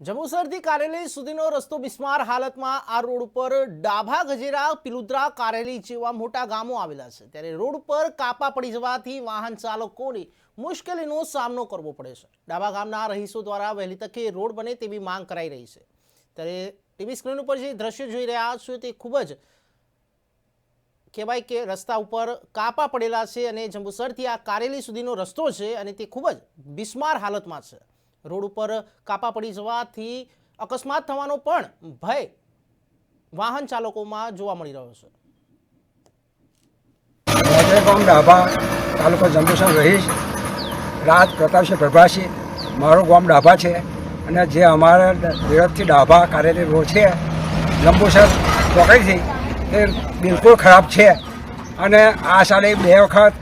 જંબુસરથી કારેલી સુધીનો રસ્તો બિસ્માર હાલતમાં આ રોડ ઉપર ડાભા ગજેરા, પિલુદ્રા કારેલી જેવા મોટા ગામો આવેલા છે. ત્યારે રોડ પર કાપા પડી જવાથી વાહન ચાલકોને મુશ્કેલીનો સામનો કરવો પડે છે. ડાભા ગામના રહીશો દ્વારા વહેલી તકે રોડ બને તેવી માંગ કરાઈ રહી છે. ત્યારે ટીવી સ્ક્રીન ઉપર જે દ્રશ્ય જોઈ રહ્યા છો તે ખૂબ જ કહેવાય કે રસ્તા ઉપર કાપા પડેલા છે અને જંબુસરથી આ કારેલી સુધીનો રસ્તો છે અને તે ખૂબ જ બિસ્માર હાલતમાં છે. રોડ ઉપર કાપા પડી જવાથી અકસ્માત થવાનો પણ ભય વાહન ચાલકોમાં જોવા મળી રહ્યો છે. ડાભા તાલુકો જંબુસર રહીશ. રાજ પ્રતાપસિંહ પ્રભાસિંહ મારું ગામ ડાભા છે. અને જે અમારા વિરોધથી ડાભા કારેલી રોડ છે જંબુસર ચોકડીથી, એ બિલકુલ ખરાબ છે. અને આ સાલે બે વખત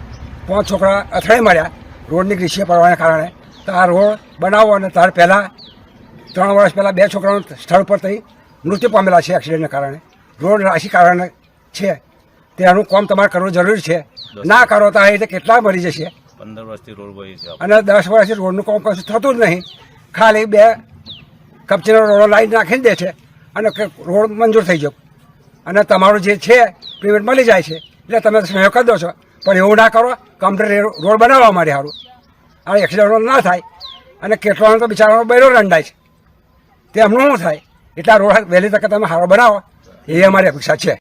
પાંચ છોકરા અથડાઈ મળ્યા રોડની ગ્રીસીએ પડવાના કારણે. તો આ રોડ બનાવો અને તાર પહેલાં ત્રણ વર્ષ પહેલાં બે છોકરાનું સ્થળ પર થઈ મૃત્યુ પામેલા છે એક્સિડન્ટને કારણે. રોડ રાશિ કારણે છે. તેનું કામ તમારે કરવું જરૂરી છે. ના કરો તો આ રીતે કેટલા મરી જશે? પંદર વર્ષથી રોડ અને દસ વર્ષથી રોડનું કામ કશું થતું જ નહીં. ખાલી બે કપચીનો રોડો લાઈન નાખીને દે છે અને રોડ મંજૂર થઈ ગયો. અને તમારું જે છે પેમેન્ટ મળી જાય છે. એટલે તમે સહયોગ કરી દો છો. પણ એવું ના કરો. કમ્પ્લેટ રોડ બનાવવા માટે સારું આ એક્સિડન્ટો ના થાય અને કેટલાનો તો બિચારાનો બૈરો રંડાય છે. તે એમનું શું થાય? એટલા રોડ વહેલી તકે તમે સારો બનાવો. એ અમારી અપેક્ષા છે.